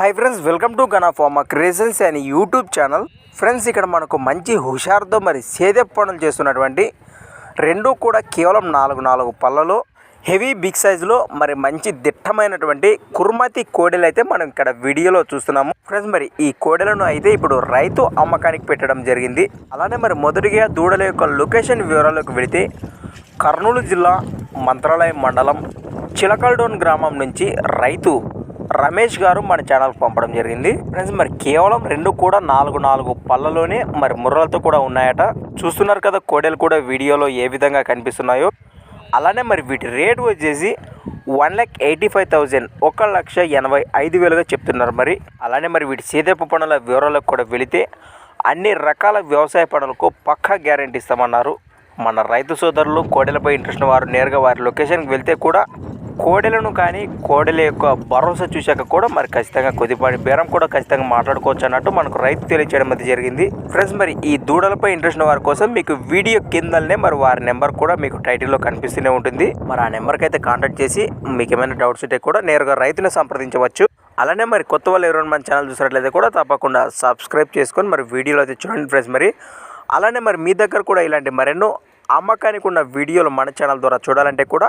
Hi friends welcome to Gana pharma creations and YouTube channel friends ఇక్కడ మనకు మంచి హుషారుతో మరి సేదే పనులు చేస్తున్నటువంటి రెండు కూడా కేవలం నాలుగు నాలుగు పళ్ళలో హెవీ బిగ్ సైజులో మరి మంచి దిట్టమైనటువంటి కుర్మతి కోడెలు అయితే మనం ఇక్కడ వీడియోలో చూస్తున్నాము. ఫ్రెండ్స్ మరి ఈ కోడెలను అయితే ఇప్పుడు రైతు అమ్మకానికి పెట్టడం జరిగింది. అలానే మరి మొదటిగా దూడల యొక్క లొకేషన్ వివరాలకు వెళితే కర్నూలు జిల్లా మంత్రాలయం మండలం చిలకల్డోన్ గ్రామం నుంచి రైతు రమేష్ గారు మన ఛానల్కి పంపడం జరిగింది. ఫ్రెండ్స్ మరి కేవలం రెండు కూడా నాలుగు నాలుగు పళ్ళలోనే మరి ముర్రలతో కూడా ఉన్నాయట. చూస్తున్నారు కదా కోడెలు కూడా వీడియోలో ఏ విధంగా కనిపిస్తున్నాయో. అలానే మరి వీటి రేటు వచ్చేసి one lakh eighty five thousand ఒక లక్ష ఎనభై ఐదు వేలుగా చెప్తున్నారు మరి. అలానే మరి వీటి సేదపు పనుల వివరాలకు కూడా వెళితే అన్ని రకాల వ్యవసాయ పనులకు పక్కా గ్యారెంటీ ఇస్తామన్నారు. మన రైతు సోదరులు కోడెలపై ఇంట్రెస్ట్ వారు నేరుగా వారి లొకేషన్కి వెళ్తే కూడా కోడెలను కానీ కోడెల యొక్క భరోసా చూశాక కూడా మరి ఖచ్చితంగా కొద్దిపాటి బేరం కూడా ఖచ్చితంగా మాట్లాడుకోవచ్చు అన్నట్టు మనకు రైతు తెలియచేయడం అయితే జరిగింది. ఫ్రెండ్స్ మరి ఈ దూడలపై ఇంట్రెస్ట్ ఉన్న వారి కోసం మీకు వీడియో కిందనే మరి వారి నెంబర్ కూడా మీకు టైటిల్లో కనిపిస్తూనే ఉంటుంది. మరి ఆ నెంబర్కి అయితే కాంటాక్ట్ చేసి మీకు ఏమైనా డౌట్స్ ఉంటే కూడా నేరుగా రైతుని సంప్రదించవచ్చు. అలానే మరి కొత్త వాళ్ళు ఎవరైనా మన ఛానల్ చూసినట్లయితే కూడా తప్పకుండా సబ్స్క్రైబ్ చేసుకొని మరి వీడియోలో అయితే చూడండి ఫ్రెండ్స్ మరి. అలానే మరి మీ దగ్గర కూడా ఇలాంటి మరెన్నో అమ్మకానికి ఉన్న వీడియోలు మన ఛానల్ ద్వారా చూడాలంటే కూడా